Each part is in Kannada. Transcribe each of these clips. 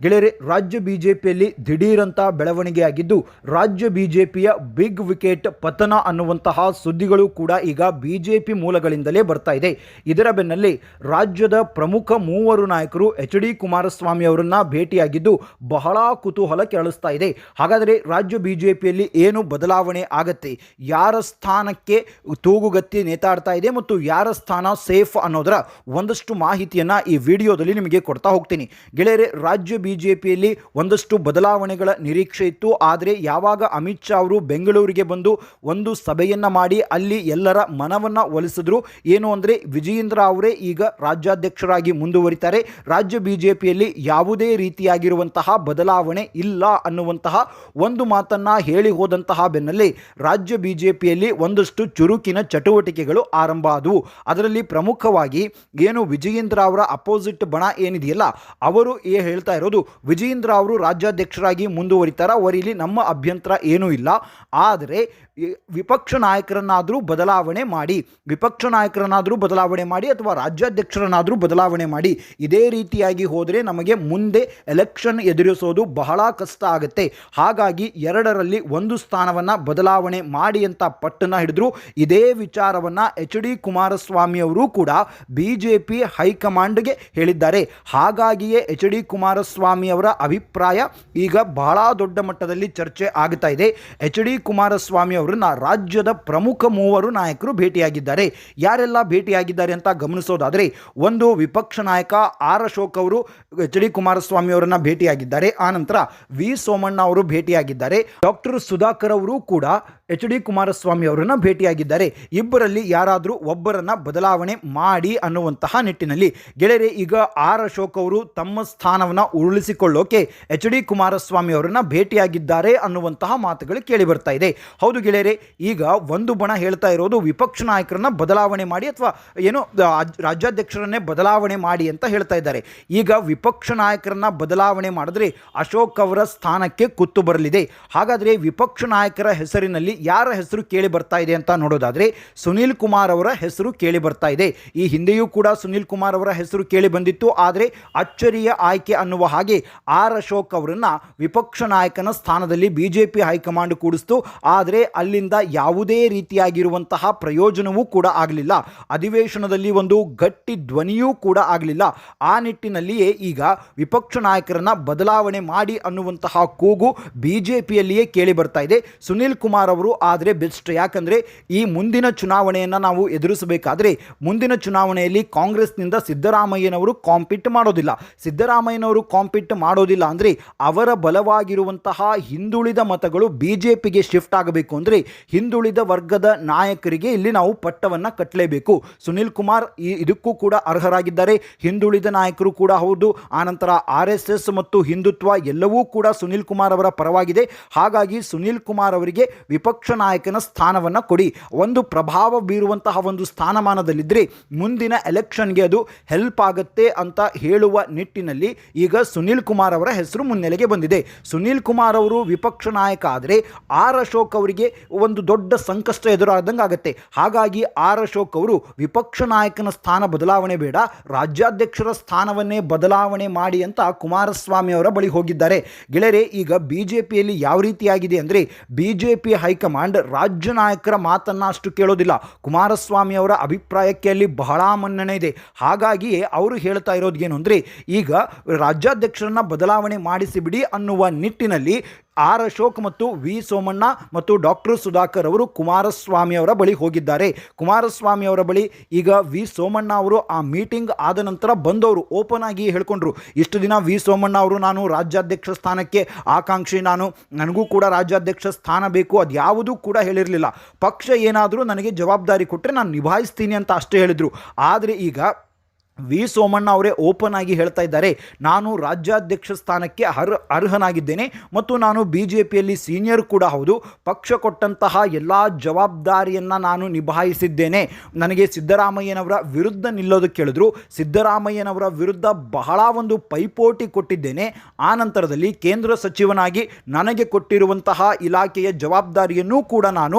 ಗೆಳೆಯರೆ, ರಾಜ್ಯ ಬಿಜೆಪಿಯಲ್ಲಿ ದಿಢೀರಂತ ಬೆಳವಣಿಗೆಯಾಗಿದ್ದು, ರಾಜ್ಯ ಬಿಜೆಪಿಯ ಬಿಗ್ ವಿಕೆಟ್ ಪತನ ಅನ್ನುವಂತಹ ಸುದ್ದಿಗಳು ಕೂಡ ಈಗ ಬಿಜೆಪಿ ಮೂಲಗಳಿಂದಲೇ ಬರ್ತಾ ಇದೆ. ಇದರ ಬೆನ್ನಲ್ಲೇ ರಾಜ್ಯದ ಪ್ರಮುಖ ಮೂವರು ನಾಯಕರು ಎಚ್ ಡಿ ಕುಮಾರಸ್ವಾಮಿ ಅವರನ್ನ ಭೇಟಿಯಾಗಿದ್ದು, ಬಹಳ ಕುತೂಹಲ ಕೆರಳಿಸ್ತಾ ಇದೆ. ಹಾಗಾದರೆ ರಾಜ್ಯ ಬಿಜೆಪಿಯಲ್ಲಿ ಏನು ಬದಲಾವಣೆ ಆಗತ್ತೆ? ಯಾರ ಸ್ಥಾನಕ್ಕೆ ತೂಗುಗತ್ತಿ ನೇತಾಡ್ತಾ ಇದೆ ಮತ್ತು ಯಾರ ಸ್ಥಾನ ಸೇಫ್ ಅನ್ನೋದರ ಒಂದಷ್ಟು ಮಾಹಿತಿಯನ್ನು ಈ ವಿಡಿಯೋದಲ್ಲಿ ನಿಮಗೆ ಕೊಡ್ತಾ ಹೋಗ್ತೀನಿ. ಗೆಳೆಯರೆ, ರಾಜ್ಯ ಬಿಜೆಪಿಯಲ್ಲಿ ಒಂದಷ್ಟು ಬದಲಾವಣೆಗಳ ನಿರೀಕ್ಷೆ ಇತ್ತು. ಆದರೆ ಯಾವಾಗ ಅಮಿತ್ ಶಾ ಅವರು ಬೆಂಗಳೂರಿಗೆ ಬಂದು ಒಂದು ಸಭೆಯನ್ನು ಮಾಡಿ ಅಲ್ಲಿ ಎಲ್ಲರ ಮನವನ್ನು ಒಲಿಸಿದ್ರು. ಏನು ಅಂದರೆ ವಿಜಯೇಂದ್ರ ಅವರೇ ಈಗ ರಾಜ್ಯಾಧ್ಯಕ್ಷರಾಗಿ ಮುಂದುವರಿತಾರೆ. ರಾಜ್ಯ ಬಿಜೆಪಿಯಲ್ಲಿ ಯಾವುದೇ ರೀತಿಯಾಗಿರುವಂತಹ ಬದಲಾವಣೆ ಇಲ್ಲ ಅನ್ನುವಂತಹ ಒಂದು ಮಾತನ್ನು ಹೇಳಿ ಹೋದಂತಹ ಬೆನ್ನಲ್ಲೇ ರಾಜ್ಯ ಬಿಜೆಪಿಯಲ್ಲಿ ಒಂದಷ್ಟು ಚುರುಕಿನ ಚಟುವಟಿಕೆಗಳು ಆರಂಭ ಆದವು. ಅದರಲ್ಲಿ ಪ್ರಮುಖವಾಗಿ ಏನು ವಿಜಯೇಂದ್ರ ಅವರ ಅಪೋಸಿಟ್ ಬಣ ಏನಿದೆಯಲ್ಲ, ಅವರು ಏ ಹೇಳ್ತಾ ಇರೋದು ವಿಜಯೇಂದ್ರ ಅವರು ರಾಜ್ಯಾಧ್ಯಕ್ಷರಾಗಿ ಮುಂದುವರಿತಾರೆ. ಅವರಿಲಿ ನಮ್ಮ ಅಭ್ಯಂತರ ಏನೂ ಇಲ್ಲ. ಆದರೆ ವಿಪಕ್ಷ ನಾಯಕರನ್ನಾದರೂ ಬದಲಾವಣೆ ಮಾಡಿ, ವಿಪಕ್ಷ ನಾಯಕರನ್ನಾದರೂ ಬದಲಾವಣೆ ಮಾಡಿ ಅಥವಾ ರಾಜ್ಯಾಧ್ಯಕ್ಷರನ್ನಾದರೂ ಬದಲಾವಣೆ ಮಾಡಿ, ಇದೇ ರೀತಿಯಾಗಿ ಹೋದರೆ ನಮಗೆ ಮುಂದೆ ಎಲೆಕ್ಷನ್ ಎದುರಿಸೋದು ಬಹಳ ಕಷ್ಟ ಆಗುತ್ತೆ. ಹಾಗಾಗಿ ಎರಡರಲ್ಲಿ ಒಂದು ಸ್ಥಾನವನ್ನು ಬದಲಾವಣೆ ಮಾಡಿ ಅಂತ ಪಟ್ಟನ ಹಿಡಿದ್ರು. ಇದೇ ವಿಚಾರವನ್ನು ಎಚ್ ಡಿ ಕುಮಾರಸ್ವಾಮಿ ಅವರು ಕೂಡ ಬಿ ಜೆ ಪಿ ಹೈಕಮಾಂಡ್ಗೆ ಹೇಳಿದ್ದಾರೆ. ಹಾಗಾಗಿಯೇ ಎಚ್ ಡಿ ಕುಮಾರಸ್ವಾಮಿ ಅವರ ಅಭಿಪ್ರಾಯ ಈಗ ಬಹಳ ದೊಡ್ಡ ಮಟ್ಟದಲ್ಲಿ ಚರ್ಚೆ ಆಗ್ತಾ ಇದೆ. ಎಚ್ ಡಿ ಕುಮಾರಸ್ವಾಮಿ ಅವರನ್ನ ರಾಜ್ಯದ ಪ್ರಮುಖ ಮೂವರು ನಾಯಕರು ಭೇಟಿಯಾಗಿದ್ದಾರೆ. ಯಾರೆಲ್ಲ ಭೇಟಿಯಾಗಿದ್ದಾರೆ ಅಂತ ಗಮನಿಸೋದಾದರೆ ಒಂದು ವಿಪಕ್ಷ ನಾಯಕ ಆರ್ ಅಶೋಕ್ ಅವರು ಎಚ್ ಡಿ ಕುಮಾರಸ್ವಾಮಿ ಅವರನ್ನ ಭೇಟಿಯಾಗಿದ್ದಾರೆ. ಆನಂತರ ವಿ ಸೋಮಣ್ಣ ಅವರು ಭೇಟಿಯಾಗಿದ್ದಾರೆ. ಡಾಕ್ಟರ್ ಸುಧಾಕರ್ ಅವರು ಕೂಡ ಎಚ್ ಡಿ ಕುಮಾರಸ್ವಾಮಿ ಅವರನ್ನು ಭೇಟಿಯಾಗಿದ್ದಾರೆ. ಇಬ್ಬರಲ್ಲಿ ಯಾರಾದರೂ ಒಬ್ಬರನ್ನು ಬದಲಾವಣೆ ಮಾಡಿ ಅನ್ನುವಂತಹ ನಿಟ್ಟಿನಲ್ಲಿ ಗೆಳೆಯರೆ, ಈಗ ಆರ್ ಅಶೋಕ್ ಅವರು ತಮ್ಮ ಸ್ಥಾನವನ್ನು ಉರುಳಿಸಿಕೊಳ್ಳೋಕೆ ಎಚ್ ಡಿ ಕುಮಾರಸ್ವಾಮಿ ಅವರನ್ನು ಭೇಟಿಯಾಗಿದ್ದಾರೆ ಅನ್ನುವಂತಹ ಮಾತುಗಳು ಕೇಳಿ ಬರ್ತಾ ಇದೆ. ಹೌದು ಗೆಳೆಯರೆ, ಈಗ ಒಂದು ಬಣ ಹೇಳ್ತಾ ಇರೋದು ವಿಪಕ್ಷ ನಾಯಕರನ್ನ ಬದಲಾವಣೆ ಮಾಡಿ ಅಥವಾ ಏನು ರಾಜ್- ರಾಜ್ಯಾಧ್ಯಕ್ಷರನ್ನೇ ಬದಲಾವಣೆ ಮಾಡಿ ಅಂತ ಹೇಳ್ತಾ ಇದ್ದಾರೆ. ಈಗ ವಿಪಕ್ಷ ನಾಯಕರನ್ನ ಬದಲಾವಣೆ ಮಾಡಿದ್ರೆ ಅಶೋಕ್ ಅವರ ಸ್ಥಾನಕ್ಕೆ ಕುತ್ತು ಬರಲಿದೆ. ಹಾಗಾದರೆ ವಿಪಕ್ಷ ನಾಯಕರ ಹೆಸರಿನಲ್ಲಿ ಯಾರ ಹೆಸರು ಕೇಳಿ ಬರ್ತಾ ಇದೆ ಅಂತ ನೋಡೋದಾದರೆ ಸುನೀಲ್ ಕುಮಾರ್ ಅವರ ಹೆಸರು ಕೇಳಿ ಬರ್ತಾ ಇದೆ. ಈ ಹಿಂದೆಯೂ ಕೂಡ ಸುನೀಲ್ ಕುಮಾರ್ ಅವರ ಹೆಸರು ಕೇಳಿ ಬಂದಿತ್ತು. ಆದರೆ ಅಚ್ಚರಿಯ ಆಯ್ಕೆ ಅನ್ನುವ ಹಾಗೆ ಆರ್ ಅಶೋಕ್ ಅವರನ್ನು ವಿಪಕ್ಷ ನಾಯಕನ ಸ್ಥಾನದಲ್ಲಿ ಬಿಜೆಪಿ ಹೈಕಮಾಂಡ್ ಕೂಡಿಸ್ತು. ಆದರೆ ಅಲ್ಲಿಂದ ಯಾವುದೇ ರೀತಿಯಾಗಿರುವಂತಹ ಪ್ರಯೋಜನವೂ ಕೂಡ ಆಗಲಿಲ್ಲ. ಅಧಿವೇಶನದಲ್ಲಿ ಒಂದು ಗಟ್ಟಿ ಧ್ವನಿಯೂ ಕೂಡ ಆಗಲಿಲ್ಲ. ಆ ನಿಟ್ಟಿನಲ್ಲಿಯೇ ಈಗ ವಿಪಕ್ಷ ನಾಯಕರನ್ನು ಬದಲಾವಣೆ ಮಾಡಿ ಅನ್ನುವಂತಹ ಕೂಗು ಬಿಜೆಪಿಯಲ್ಲಿಯೇ ಕೇಳಿ ಬರ್ತಾ ಇದೆ. ಸುನೀಲ್ ಕುಮಾರ್ ಅವರು ಆದರೆ ಬೆಸ್ಟ್. ಯಾಕಂದರೆ ಈ ಮುಂದಿನ ಚುನಾವಣೆಯನ್ನು ನಾವು ಎದುರಿಸಬೇಕಾದ್ರೆ ಮುಂದಿನ ಚುನಾವಣೆಯಲ್ಲಿ ಕಾಂಗ್ರೆಸ್ನಿಂದ ಸಿದ್ದರಾಮಯ್ಯನವರು ಕಾಂಪಿಟ್ ಮಾಡೋದಿಲ್ಲ. ಸಿದ್ದರಾಮಯ್ಯನವರು ಕಾಂಪಿಟ್ ಮಾಡೋದಿಲ್ಲ ಅಂದರೆ ಅವರ ಬಲವಾಗಿರುವಂತಹ ಹಿಂದುಳಿದ ಮತಗಳು ಬಿ ಜೆ ಶಿಫ್ಟ್ ಆಗಬೇಕು ಅಂದರೆ ಹಿಂದುಳಿದ ವರ್ಗದ ನಾಯಕರಿಗೆ ಇಲ್ಲಿ ನಾವು ಪಟ್ಟವನ್ನು ಕಟ್ಟಲೇಬೇಕು ಸುನಿಲ್ ಕುಮಾರ್ ಈ ಇದಕ್ಕೂ ಕೂಡ ಅರ್ಹರಾಗಿದ್ದಾರೆ. ಹಿಂದುಳಿದ ನಾಯಕರು ಕೂಡ ಹೌದು. ಆನಂತರ ಆರ್ ಎಸ್ ಮತ್ತು ಹಿಂದುತ್ವ ಎಲ್ಲವೂ ಕೂಡ ಸುನಿಲ್ ಕುಮಾರ್ ಅವರ ಪರವಾಗಿದೆ. ಹಾಗಾಗಿ ಸುನಿಲ್ ಕುಮಾರ್ ಅವರಿಗೆ ವಿಪಕ್ಷ ನಾಯಕನ ಸ್ಥಾನವನ್ನು ಕೊಡಿ. ಒಂದು ಪ್ರಭಾವ ಬೀರುವಂತಹ ಒಂದು ಸ್ಥಾನಮಾನದಲ್ಲಿದ್ದರೆ ಮುಂದಿನ ಎಲೆಕ್ಷನ್ಗೆ ಅದು ಹೆಲ್ಪ್ ಆಗುತ್ತೆ ಅಂತ ಹೇಳುವ ನಿಟ್ಟಿನಲ್ಲಿ ಈಗ ಸುನೀಲ್ ಕುಮಾರ್ ಅವರ ಹೆಸರು ಮುನ್ನೆಲೆಗೆ ಬಂದಿದೆ. ಸುನೀಲ್ ಕುಮಾರ್ ಅವರು ವಿಪಕ್ಷ ನಾಯಕ ಆದರೆ ಆರ್ ಅಶೋಕ್ ಅವರಿಗೆ ಒಂದು ದೊಡ್ಡ ಸಂಕಷ್ಟ ಎದುರಾದಂಗೆ ಆಗುತ್ತೆ. ಹಾಗಾಗಿ ಆರ್ ಅಶೋಕ್ ಅವರು ವಿಪಕ್ಷ ನಾಯಕನ ಸ್ಥಾನ ಬದಲಾವಣೆ ಬೇಡ. ರಾಜ್ಯಾಧ್ಯಕ್ಷರ ಸ್ಥಾನವನ್ನೇ ಬದಲಾವಣೆ ಮಾಡಿ ಅಂತ ಕುಮಾರಸ್ವಾಮಿ ಅವರ ಬಳಿ ಹೋಗಿದ್ದಾರೆ. ಗೆಳೆಯರೆ, ಈಗ ಬಿಜೆಪಿಯಲ್ಲಿ ಯಾವ ರೀತಿಯಾಗಿದೆ ಅಂದರೆ ಬಿಜೆಪಿ ಜೆ ರಾಜ್ಯ ನಾಯಕರ ಮಾತನ್ನು ಅಷ್ಟು ಕೇಳೋದಿಲ್ಲ. ಕುಮಾರಸ್ವಾಮಿ ಅವರ ಅಭಿಪ್ರಾಯಕ್ಕೆ ಅಲ್ಲಿ ಬಹಳ ಮನ್ನಣೆ ಇದೆ. ಹಾಗಾಗಿಯೇ ಅವರು ಹೇಳ್ತಾ ಇರೋದು ಏನು ಅಂದರೆ, ಈಗ ರಾಜ್ಯಾಧ್ಯಕ್ಷರನ್ನು ಬದಲಾವಣೆ ಮಾಡಿಸಿಬಿಡಿ ಅನ್ನುವ ನಿಟ್ಟಿನಲ್ಲಿ ಆರ್ ಅಶೋಕ್ ಮತ್ತು ವಿ ಸೋಮಣ್ಣ ಮತ್ತು ಡಾಕ್ಟರ್ ಸುಧಾಕರ್ ಅವರು ಕುಮಾರಸ್ವಾಮಿ ಅವರ ಬಳಿ ಹೋಗಿದ್ದಾರೆ. ಕುಮಾರಸ್ವಾಮಿ ಅವರ ಬಳಿ ಈಗ ವಿ ಸೋಮಣ್ಣ ಅವರು ಆ ಮೀಟಿಂಗ್ ಆದ ನಂತರ ಬಂದವರು ಓಪನ್ ಆಗಿ ಹೇಳ್ಕೊಂಡ್ರು. ಇಷ್ಟು ದಿನ ವಿ ಸೋಮಣ್ಣ ಅವರು ನಾನು ರಾಜ್ಯಾಧ್ಯಕ್ಷ ಸ್ಥಾನಕ್ಕೆ ಆಕಾಂಕ್ಷಿ ನಾನು, ನನಗೂ ಕೂಡ ರಾಜ್ಯಾಧ್ಯಕ್ಷ ಸ್ಥಾನ ಬೇಕು, ಅದು ಯಾವುದೂ ಕೂಡ ಹೇಳಿರಲಿಲ್ಲ. ಪಕ್ಷ ಏನಾದರೂ ನನಗೆ ಜವಾಬ್ದಾರಿ ಕೊಟ್ಟರೆ ನಾನು ನಿಭಾಯಿಸ್ತೀನಿ ಅಂತ ಅಷ್ಟೇ ಹೇಳಿದರು. ಆದರೆ ಈಗ ವಿ ಸೋಮಣ್ಣ ಅವರೇ ಓಪನ್ ಆಗಿ ಹೇಳ್ತಾ ಇದ್ದಾರೆ, ನಾನು ರಾಜ್ಯಾಧ್ಯಕ್ಷ ಸ್ಥಾನಕ್ಕೆ ಅರ್ಹ, ಅರ್ಹನಾಗಿದ್ದೇನೆ ಮತ್ತು ನಾನು ಬಿ ಜೆ ಪಿಯಲ್ಲಿ ಸೀನಿಯರ್ ಕೂಡ ಹೌದು. ಪಕ್ಷ ಕೊಟ್ಟಂತಹ ಎಲ್ಲ ಜವಾಬ್ದಾರಿಯನ್ನು ನಾನು ನಿಭಾಯಿಸಿದ್ದೇನೆ. ನನಗೆ ಸಿದ್ದರಾಮಯ್ಯನವರ ವಿರುದ್ಧ ನಿಲ್ಲೋದಕ್ಕೆ ಹೇಳಿದ್ರು ಸಿದ್ದರಾಮಯ್ಯನವರ ವಿರುದ್ಧ ಬಹಳ ಒಂದು ಪೈಪೋಟಿ ಕೊಟ್ಟಿದ್ದೇನೆ. ಆ ನಂತರದಲ್ಲಿ ಕೇಂದ್ರ ಸಚಿವನಾಗಿ ನನಗೆ ಕೊಟ್ಟಿರುವಂತಹ ಇಲಾಖೆಯ ಜವಾಬ್ದಾರಿಯನ್ನು ಕೂಡ ನಾನು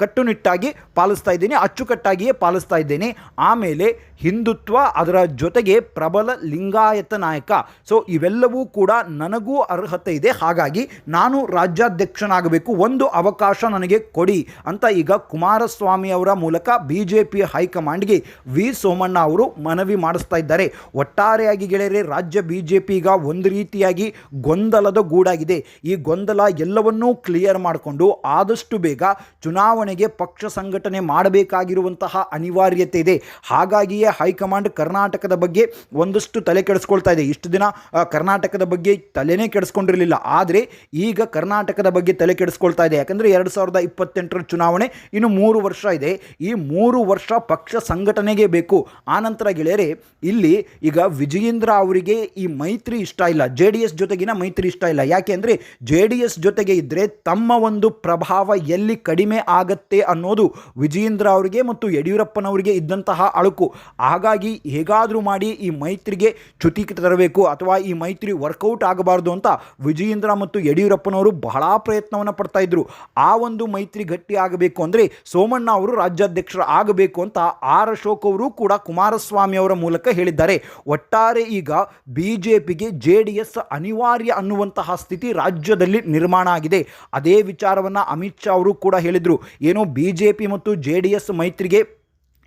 ಕಟ್ಟುನಿಟ್ಟಾಗಿ ಪಾಲಿಸ್ತಾ ಇದ್ದೀನಿ, ಅಚ್ಚುಕಟ್ಟಾಗಿಯೇ ಪಾಲಿಸ್ತಾ ಇದ್ದೇನೆ. ಆಮೇಲೆ ಹಿಂದುತ್ವ ಅದರ ಜೊತೆಗೆ ಪ್ರಬಲ ಲಿಂಗಾಯತ ನಾಯಕ. ಸೊ ಇವೆಲ್ಲವೂ ಕೂಡ ನನಗೂ ಅರ್ಹತೆ ಇದೆ. ಹಾಗಾಗಿ ನಾನು ರಾಜ್ಯಾಧ್ಯಕ್ಷನಾಗಬೇಕು. ಒಂದು ಅವಕಾಶ ನನಗೆ ಕೊಡಿ ಅಂತ ಈಗ ಕುಮಾರಸ್ವಾಮಿ ಅವರ ಮೂಲಕ ಬಿ ಜೆ ಪಿ ಹೈಕಮಾಂಡ್ಗೆ ವಿ. ಸೋಮಣ್ಣ ಅವರು ಮನವಿ ಮಾಡಿಸ್ತಾ ಇದ್ದಾರೆ. ಒಟ್ಟಾರೆಯಾಗಿ ಗೆಳೆಯರೆ, ರಾಜ್ಯ ಬಿ ಜೆ ಪಿ ಈಗ ಒಂದು ರೀತಿಯಾಗಿ ಗೊಂದಲದ ಗೂಡಾಗಿದೆ. ಈ ಗೊಂದಲ ಎಲ್ಲವನ್ನೂ ಕ್ಲಿಯರ್ ಮಾಡಿಕೊಂಡು ಆದಷ್ಟು ಬೇಗ ಚುನಾವಣೆಗೆ ಪಕ್ಷ ಸಂಘಟನೆ ಮಾಡಬೇಕಾಗಿರುವಂತಹ ಅನಿವಾರ್ಯತೆ ಇದೆ. ಹಾಗಾಗಿಯೇ ಹೈಕಮಾಂಡ್ ಕರ್ನಾಟಕದ ಬಗ್ಗೆ ಒಂದಷ್ಟು ತಲೆ ಕೆಡಿಸ್ಕೊಳ್ತಾ ಇದೆ. ಇಷ್ಟು ದಿನ ಕರ್ನಾಟಕದ ಬಗ್ಗೆ ತಲೆನೇ ಕೆಡಿಸ್ಕೊಂಡಿರಲಿಲ್ಲ. ಆದರೆ ಈಗ ಕರ್ನಾಟಕದ ಬಗ್ಗೆ ತಲೆ ಕೆಡಿಸ್ಕೊಳ್ತಾ ಇದೆ. ಯಾಕಂದರೆ ಎರಡು ಸಾವಿರದ ಇಪ್ಪತ್ತೆಂಟರ ಚುನಾವಣೆ ಇನ್ನು ಮೂರು ವರ್ಷ ಇದೆ. ಈ ಮೂರು ವರ್ಷ ಪಕ್ಷ ಸಂಘಟನೆಗೆ ಬೇಕು. ಆನಂತರ ಗೆಳೆಯರೆ, ಇಲ್ಲಿ ಈಗ ವಿಜಯೇಂದ್ರ ಅವರಿಗೆ ಈ ಮೈತ್ರಿ ಇಷ್ಟ ಇಲ್ಲ. ಜೆ ಡಿ ಎಸ್ ಜೊತೆಗಿನ ಮೈತ್ರಿ ಇಷ್ಟ ಇಲ್ಲ. ಯಾಕೆ ಅಂದರೆ ಜೆ ಡಿ ಎಸ್ ಜೊತೆಗೆ ಇದ್ದರೆ ತಮ್ಮ ಒಂದು ಪ್ರಭಾವ ಎಲ್ಲಿ ಕಡಿಮೆ ಆಗತ್ತೆ ಅನ್ನೋದು ವಿಜಯೇಂದ್ರ ಅವರಿಗೆ ಮತ್ತು ಯಡಿಯೂರಪ್ಪನವರಿಗೆ ಇದ್ದಂತಹ ಅಳುಕು. ಹಾಗಾಗಿ ಹೇಗಾದರೂ ಮಾಡಿ ಈ ಮೈತ್ರಿಗೆ ಚ್ಯುತಿ ತರಬೇಕು ಅಥವಾ ಈ ಮೈತ್ರಿ ವರ್ಕೌಟ್ ಆಗಬಾರ್ದು ಅಂತ ವಿಜಯೇಂದ್ರ ಮತ್ತು ಯಡಿಯೂರಪ್ಪನವರು ಬಹಳ ಪ್ರಯತ್ನವನ್ನು ಪಡ್ತಾ ಇದ್ದರು ಆ ಒಂದು ಮೈತ್ರಿ ಗಟ್ಟಿ ಆಗಬೇಕು ಅಂದರೆ ಸೋಮಣ್ಣ ಅವರು ರಾಜ್ಯಾಧ್ಯಕ್ಷರು ಆಗಬೇಕು ಅಂತ ಆರ್ ಅಶೋಕ್ ಅವರು ಕೂಡ ಕುಮಾರಸ್ವಾಮಿ ಅವರ ಮೂಲಕ ಹೇಳಿದ್ದಾರೆ. ಒಟ್ಟಾರೆ ಈಗ ಬಿ ಜೆ ಪಿಗೆ ಜೆ ಡಿ ಎಸ್ ಅನಿವಾರ್ಯ ಅನ್ನುವಂತಹ ಸ್ಥಿತಿ ರಾಜ್ಯದಲ್ಲಿ ನಿರ್ಮಾಣ ಆಗಿದೆ. ಅದೇ ವಿಚಾರವನ್ನು ಅಮಿತ್ ಶಾ ಅವರು ಕೂಡ ಹೇಳಿದರು. ಏನೋ ಬಿ ಮತ್ತು ಜೆ ಡಿ ಎಸ್ ಮೈತ್ರಿಗೆ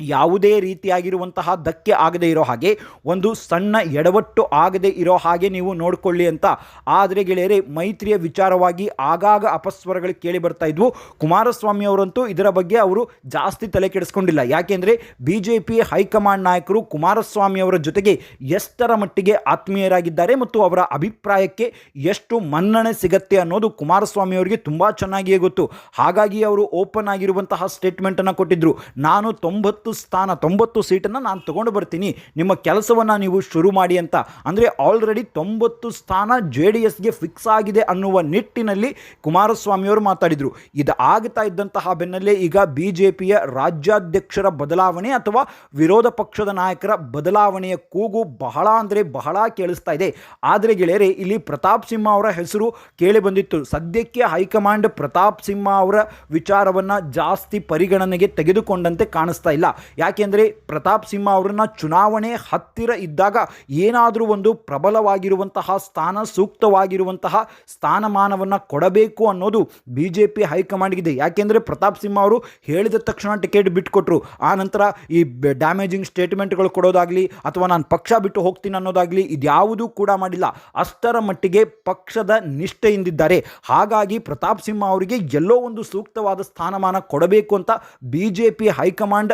ಯಾವುದೇ ರೀತಿಯಾಗಿರುವಂತಹ ಧಕ್ಕೆ ಆಗದೆ ಇರೋ ಹಾಗೆ, ಒಂದು ಸಣ್ಣ ಎಡವಟ್ಟು ಆಗದೆ ಇರೋ ಹಾಗೆ ನೀವು ನೋಡಿಕೊಳ್ಳಿ ಅಂತ. ಆದರೆ ಗೆಳೆಯರೆ, ಮೈತ್ರಿಯ ವಿಚಾರವಾಗಿ ಆಗಾಗ ಅಪಸ್ವರಗಳು ಕೇಳಿ ಬರ್ತಾ ಇದ್ವು. ಕುಮಾರಸ್ವಾಮಿ ಅವರಂತೂ ಇದರ ಬಗ್ಗೆ ಅವರು ಜಾಸ್ತಿ ತಲೆ ಕೆಡಿಸ್ಕೊಂಡಿಲ್ಲ. ಯಾಕೆಂದರೆ ಬಿ ಜೆ ಪಿ ಹೈಕಮಾಂಡ್ ನಾಯಕರು ಕುಮಾರಸ್ವಾಮಿ ಅವರ ಜೊತೆಗೆ ಎಷ್ಟರ ಮಟ್ಟಿಗೆ ಆತ್ಮೀಯರಾಗಿದ್ದಾರೆ ಮತ್ತು ಅವರ ಅಭಿಪ್ರಾಯಕ್ಕೆ ಎಷ್ಟು ಮನ್ನಣೆ ಸಿಗತ್ತೆ ಅನ್ನೋದು ಕುಮಾರಸ್ವಾಮಿ ಅವರಿಗೆ ತುಂಬ ಚೆನ್ನಾಗಿಯೇ ಗೊತ್ತು. ಹಾಗಾಗಿ ಅವರು ಓಪನ್ ಆಗಿರುವಂತಹ ಸ್ಟೇಟ್ಮೆಂಟನ್ನು ಕೊಟ್ಟಿದ್ದರು ನಾನು ತೊಂಬತ್ತು ಸ್ಥಾನ, ತೊಂಬತ್ತು ಸೀಟನ್ನು ನಾನು ತೊಗೊಂಡು ಬರ್ತೀನಿ. ನಿಮ್ಮ ಕೆಲಸವನ್ನು ನೀವು ಶುರು ಮಾಡಿ ಅಂತ. ಅಂದರೆ ಆಲ್ರೆಡಿ ತೊಂಬತ್ತು ಸ್ಥಾನ ಜೆ ಡಿ ಎಸ್ಗೆ ಫಿಕ್ಸ್ ಆಗಿದೆ ಅನ್ನುವ ನಿಟ್ಟಿನಲ್ಲಿ ಕುಮಾರಸ್ವಾಮಿಯವರು ಮಾತಾಡಿದರು. ಇದು ಆಗ್ತಾ ಇದ್ದಂತಹ ಬೆನ್ನಲ್ಲೇ ಈಗ ಬಿ ಜೆ ಪಿಯ ರಾಜ್ಯಾಧ್ಯಕ್ಷರ ಬದಲಾವಣೆ ಅಥವಾ ವಿರೋಧ ಪಕ್ಷದ ನಾಯಕರ ಬದಲಾವಣೆಯ ಕೂಗು ಬಹಳ ಅಂದರೆ ಬಹಳ ಕೇಳಿಸ್ತಾ ಇದೆ. ಆದರೆ ಗೆಳೆಯರೆ, ಇಲ್ಲಿ ಪ್ರತಾಪ್ ಸಿಂಹ ಅವರ ಹೆಸರು ಕೇಳಿ ಬಂದಿತ್ತು. ಸದ್ಯಕ್ಕೆ ಹೈಕಮಾಂಡ್ ಪ್ರತಾಪ್ ಸಿಂಹ ಅವರ ವಿಚಾರವನ್ನು ಜಾಸ್ತಿ ಪರಿಗಣನೆಗೆ ತೆಗೆದುಕೊಂಡಂತೆ ಕಾಣಿಸ್ತಾ ಇಲ್ಲ. ಯಾಕೆಂದರೆ ಪ್ರತಾಪ್ ಸಿಂಹ ಅವರನ್ನು ಚುನಾವಣೆ ಹತ್ತಿರ ಇದ್ದಾಗ ಏನಾದರೂ ಒಂದು ಪ್ರಬಲವಾಗಿರುವಂತಹ ಸ್ಥಾನ, ಸೂಕ್ತವಾಗಿರುವಂತಹ ಸ್ಥಾನಮಾನವನ್ನು ಕೊಡಬೇಕು ಅನ್ನೋದು ಬಿ ಜೆ ಪಿ ಹೈಕಮಾಂಡ್ಗಿದೆ. ಯಾಕೆಂದರೆ ಪ್ರತಾಪ್ ಸಿಂಹ ಅವರು ಹೇಳಿದ ತಕ್ಷಣ ಟಿಕೆಟ್ ಬಿಟ್ಕೊಟ್ರು. ಆ ನಂತರ ಈ ಡ್ಯಾಮೇಜಿಂಗ್ ಸ್ಟೇಟ್ಮೆಂಟ್ಗಳು ಕೊಡೋದಾಗಲಿ ಅಥವಾ ನಾನು ಪಕ್ಷ ಬಿಟ್ಟು ಹೋಗ್ತೀನಿ ಅನ್ನೋದಾಗಲಿ ಇದ್ಯಾವುದೂ ಕೂಡ ಮಾಡಿಲ್ಲ. ಅಷ್ಟರ ಮಟ್ಟಿಗೆ ಪಕ್ಷದ ನಿಷ್ಠೆಯಿಂದಿದ್ದಾರೆ. ಹಾಗಾಗಿ ಪ್ರತಾಪ್ ಸಿಂಹ ಅವರಿಗೆ ಎಲ್ಲೋ ಒಂದು ಸೂಕ್ತವಾದ ಸ್ಥಾನಮಾನ ಕೊಡಬೇಕು ಅಂತ B J P high command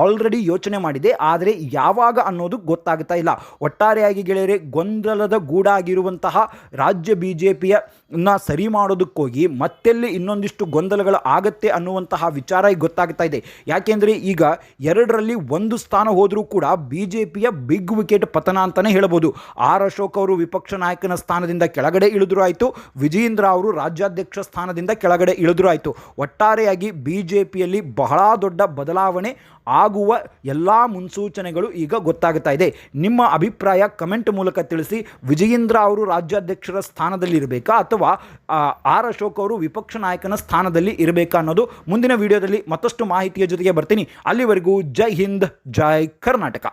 already ಯೋಚನೆ ಮಾಡಿದೆ, ಆದರೆ ಯಾವಾಗ ಅನ್ನೋದು ಗೊತ್ತಾಗ್ತಾ ಇಲ್ಲ. ಒಟ್ಟಾರೆಯಾಗಿ ಗೆಳೆಯರೆ, ಗೊಂದಲದ ಗೂಡಾಗಿರುವಂತಹ ರಾಜ್ಯ ಬಿ ಜೆ ಪಿಯ ಸರಿ ಮಾಡೋದಕ್ಕೋಗಿ ಮತ್ತೆಲ್ಲಿ ಇನ್ನೊಂದಿಷ್ಟು ಗೊಂದಲಗಳು ಆಗತ್ತೆ ಅನ್ನುವಂತಹ ವಿಚಾರ ಈಗ ಗೊತ್ತಾಗ್ತಾ ಇದೆ. ಯಾಕೆಂದರೆ ಈಗ ಎರಡರಲ್ಲಿ ಒಂದು ಸ್ಥಾನ ಹೋದರೂ ಕೂಡ ಬಿ ಜೆ ಪಿಯ ಬಿಗ್ ವಿಕೆಟ್ ಪತನ ಅಂತಲೇ ಹೇಳ್ಬೋದು. ಆರ್ ಅಶೋಕ್ ಅವರು ವಿಪಕ್ಷ ನಾಯಕನ ಸ್ಥಾನದಿಂದ ಕೆಳಗಡೆ ಇಳಿದ್ರು ಆಯಿತು. ವಿಜಯೇಂದ್ರ ಅವರು ರಾಜ್ಯಾಧ್ಯಕ್ಷ ಸ್ಥಾನದಿಂದ ಕೆಳಗಡೆ ಇಳಿದ್ರು ಆಯಿತು. ಒಟ್ಟಾರೆಯಾಗಿ ಬಿ ಜೆ ಪಿಯಲ್ಲಿ ಬಹಳ ದೊಡ್ಡ ಬದಲಾವಣೆ ಆಗುವ ಎಲ್ಲ ಮುನ್ಸೂಚನೆಗಳು ಈಗ ಗೊತ್ತಾಗ್ತಾ ಇದೆ. ನಿಮ್ಮ ಅಭಿಪ್ರಾಯ ಕಮೆಂಟ್ ಮೂಲಕ ತಿಳಿಸಿ. ವಿಜಯೇಂದ್ರ ಅವರು ರಾಜ್ಯಾಧ್ಯಕ್ಷರ ಸ್ಥಾನದಲ್ಲಿ ಇರಬೇಕಾ ಅಥವಾ ಆರ್ ಅಶೋಕ್ ಅವರು ವಿಪಕ್ಷ ನಾಯಕನ ಸ್ಥಾನದಲ್ಲಿ ಇರಬೇಕಾ ಅನ್ನೋದು ಮುಂದಿನ ವಿಡಿಯೋದಲ್ಲಿ ಮತ್ತಷ್ಟು ಮಾಹಿತಿಯ ಜೊತೆಗೆ ಬರ್ತೀನಿ. ಅಲ್ಲಿವರೆಗೂ ಜೈ ಹಿಂದ್, ಜೈ ಕರ್ನಾಟಕ.